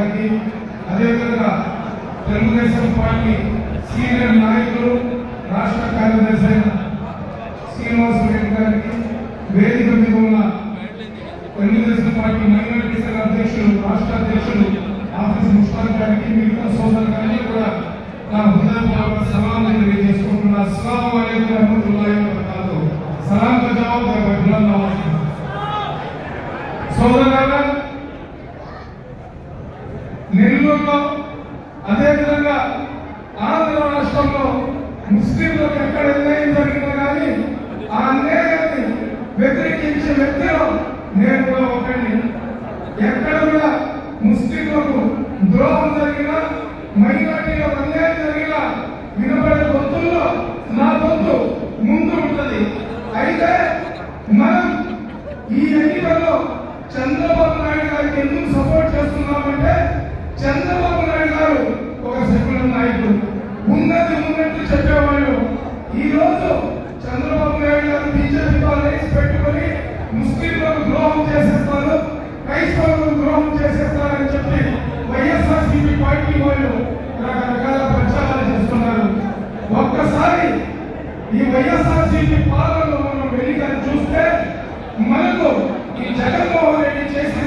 గారికి అదేవిధంగా Telugu Desam party senior నాయకులు రాష్ట్ర కార్యదర్శి అయిన శ్రీనివాస రెడ్డి గారికి వేదిక మీద ఉన్న తెలుగుదేశం పార్టీ మైనారిటీ సంఘ అధ్యక్షులు రాష్ట్ర అధ్యక్షులు ఆఫీస్ ముష్తాక్ గారికి మిగతా సోదరు కూడా నా హృదయపూర్వక సలాం తెలియజేసుకుంటున్నా. అస్సలం అలైకుం వరహమతుల్లాహి వబరకాతుహు సలాం జవాబు నెల్లూరులో అదేవిధంగా ఆంధ్ర రాష్ట్రంలో ముస్లింలకు ఎక్కడ అన్యాయం జరిగినా కానీ ఆ అన్యాయాన్ని వ్యతిరేకించే వ్యక్తిలో నేను కూడా ఒకటి ఎక్కడ కూడా ముస్లింలకు ద్రోహం జరిగినా మైనార్టీలకు అన్యాయం జరిగినా వినబడే గొంతుల్లో నా గొంతు ముందు ఉంటుంది. అయితే మనం ఈ ఎన్నికల్లో చంద్రబాబు నాయుడు గారికి ఎందుకు సపోర్ట్ చేస్తున్నామంటే చంద్రబాబు నాయుడు గారు ఒక సెక్యులర్ నాయకుడు. ఉన్నది ఉన్నట్టు చెప్పేవాళ్ళు. ఈ రోజు చంద్రబాబు నాయుడు గారు బీజేపీ వాళ్ళు పెట్టుకొని ముస్లింలకు ద్రోహం చేసేస్తారు క్రైస్తవులకు ద్రోహం చేసేస్తారని చెప్పి వైఎస్ఆర్సీపీ పార్టీ వాళ్ళు రకరకాల ప్రచారాలు చేస్తున్నారు. ఒక్కసారి ఈ వైఎస్ఆర్సీపీ పాలనలో మనం వెలిగా చూస్తే మనకు ఈ జగన్మోహన్ రెడ్డి చేసిన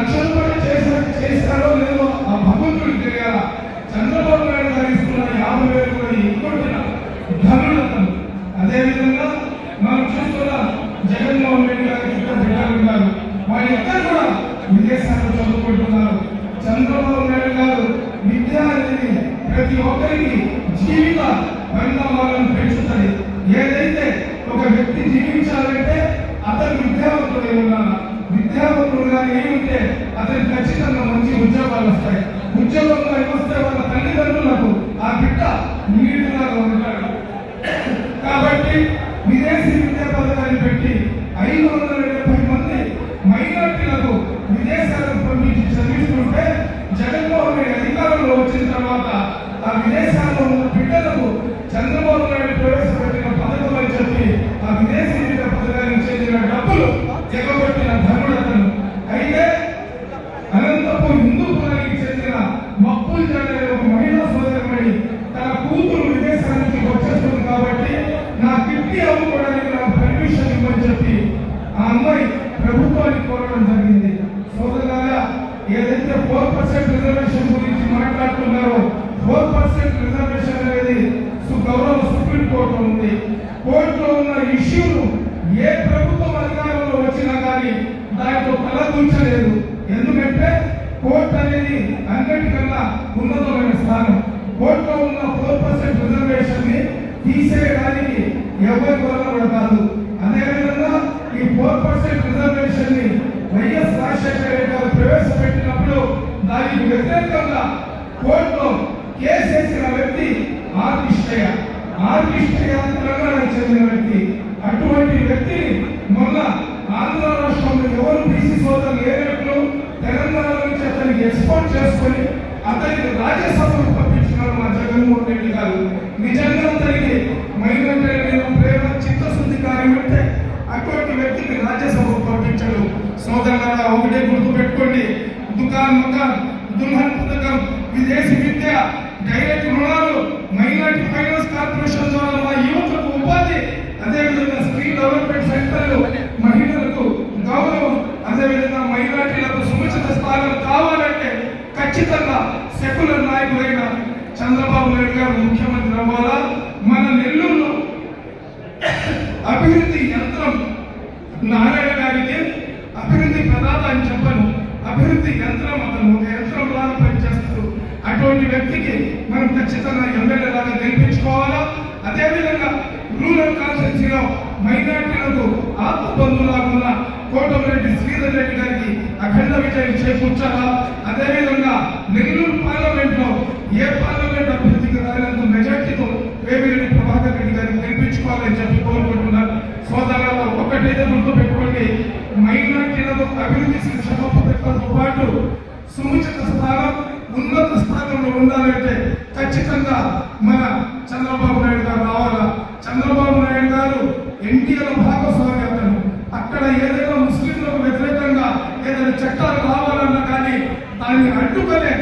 లక్షలు కూడా చేశారు చేస్తారో లేదో ఆ భగవంతుడికి తెలియాల? చంద్రబాబు నాయుడు గారు ఇస్తున్న యాభై వేలు కూడా ఇంకొట్టిన ధనులు అదేవిధంగా మనం చూస్తున్న జగన్మోహన్ రెడ్డి గారు ఇద్దరు బిడ్డలు ఉన్నారు. వాళ్ళిద్దరు కూడా విదేశాల్లో చదువుకుంటున్నారు. చంద్రబాబు నాయుడు గారు విద్య అనేది ప్రతి ఒక్కరికి జీవిత పరిణామాలను పెంచుతుంది ఏదైతే ఒక వ్యక్తి జీవించాలంటే అతను విద్యావంతుడై విద్యావంతులు కానీ ఏమి ఉంటే అతనికి ఖచ్చితంగా మంచి ఉద్యోగాలు వస్తాయి. ఉద్యోగంలో వస్తే వాళ్ళ తల్లిదండ్రులకు ఆ బిడ్డ నీడుగా ఉంటాడు. కాబట్టి విదేశీ విద్యా పథకాన్ని పెట్టి ఐదు వందల డెబ్బై మంది మైనార్టీలకు విదేశాలకు పంపించి చదివిస్తుంటే జగన్మోహన్ రెడ్డి అధికారంలో వచ్చిన తర్వాత ఆ విదేశాల్లో ఉన్న బిడ్డలకు చంద్రబాబు నాయుడు ప్రవేశం పథకం అని చెప్పి ఆ విదేశీ విద్యా పథకానికి చెందిన డబ్బులు ఎగబెట్టిన ధనుడతను అయితే అనంతపురం హిందూపురానికి చెందిన మక్కుల్ అనే ఒక మహిళా సోదరమణి తన కూతురు విదేశానికి వచ్చేస్తుంది కాబట్టి నా అమ్ముకోవడానికి నాకు పర్మిషన్ ఇవ్వని చెప్పి ఆ అమ్మాయి ప్రభుత్వానికి కోరడం జరిగింది. సోదరులారా ఏదైతే ఫోర్ పర్సెంట్ రిజర్వేషన్ గురించి మాట్లాడుతున్నారో ఫోర్ పర్సెంట్ రిజర్వేషన్ అనేది సు- గౌరవ సుప్రీం కోర్టులో ఉంది. కోర్టులో ఉన్న ఇష్యూను ఏ ప్రభుత్వం అధికారంలో వచ్చినా కానీ దాంట్లో తలదూర్చలేదు ఎందుకంటే కోర్టు అనేది అన్నిటికన్నా ఉన్నతమైన స్థానం. కోర్టులో ఉన్న ఫోర్ పర్సెంట్ రిజర్వేషన్ని తీసేయడానికి ఎవరి వల్ల కూడా కాదు. అదేవిధంగా ఈ ఫోర్ పర్సెంట్ రిజర్వేషన్ని వైఎస్ రాజశేఖర రెడ్డి గారు ప్రవేశపెట్టినప్పుడు దానికి వ్యతిరేకంగా కోర్టులో కేసు వేసిన వ్యక్తి ఆర్కిష్టయ్య ఆర్కిష్టయ్య తెలంగాణకు చెందిన వ్యక్తి. అటువంటి వ్యక్తిని మొన్న ఆంధ్ర రాష్ట్రంలో ఎవరు బీసీ సోదరులు లేనట్లు తెలంగాణ నుంచి అతనికి ఎక్స్పోర్ట్ చేసుకొని అతనికి రాజ్యసభకు పంపించినారు మా జగన్మోహన్ రెడ్డి గారు. నిజంగా అతనికి మైనార్టీ వ్యక్తిని రాజ్యసభకు పంపించాడు సోదరులారా ఒకటే గుర్తు పెట్టుకోండి. దుకాన్ ముఖం దుల్హన్ పథకం విదేశీ విద్య డైరెక్ట్ రుణాలు మైనార్టీ ఫైనాన్స్ కార్పొరేషన్ ద్వారా మా యువతకు ఉపాధి అదేవిధంగా స్త్రీ డెవలప్మెంట్ సెంటర్లు మహిళలకు గౌరవం అదేవిధంగా మైనార్టీలకు సముచిత స్థానం కావాలంటే ఖచ్చితంగా సెక్యులర్ నాయకులైన చంద్రబాబు నాయుడు గారు ముఖ్యమంత్రి అవ్వాలా? మన నెల్లూరులో అభివృద్ధి ఉన్నటువంటి వ్యక్తికి మనం ఖచ్చితంగా ఎమ్మెల్యే లాగా గెలిపించుకోవాలా? అదేవిధంగా రూరల్ కాన్స్టిట్యూన్సీలో మైనార్టీలకు ఆత్మబంధువులాగా ఉన్న కోటమిరెడ్డి శ్రీధర్ రెడ్డి గారికి అఖండ విజయం చేకూర్చాలా? అదేవిధంగా నెల్లూరు పార్లమెంట్లో ఏ పార్లమెంట్ అభ్యర్థికి రాలేంత మెజార్టీతో వేమిరెడ్డి ప్రభాకర్ రెడ్డి గారిని గెలిపించుకోవాలని చెప్పి కోరుకుంటున్నారు సోదరులలో ఒకటైతే గుర్తు పెట్టుకోండి మైనార్టీలకు అభివృద్ధి శిక్షణ ఉండాలంటే ఖచ్చితంగా మన చంద్రబాబు నాయుడు గారు రావాలా? చంద్రబాబు నాయుడు గారు ఎన్టీఆర్ భాగస్వామి అతను అక్కడ ఏదైనా ముస్లింలకు వ్యతిరేకంగా ఏదైనా చట్టాలు రావాలన్నా కానీ దాన్ని అడ్డుకునే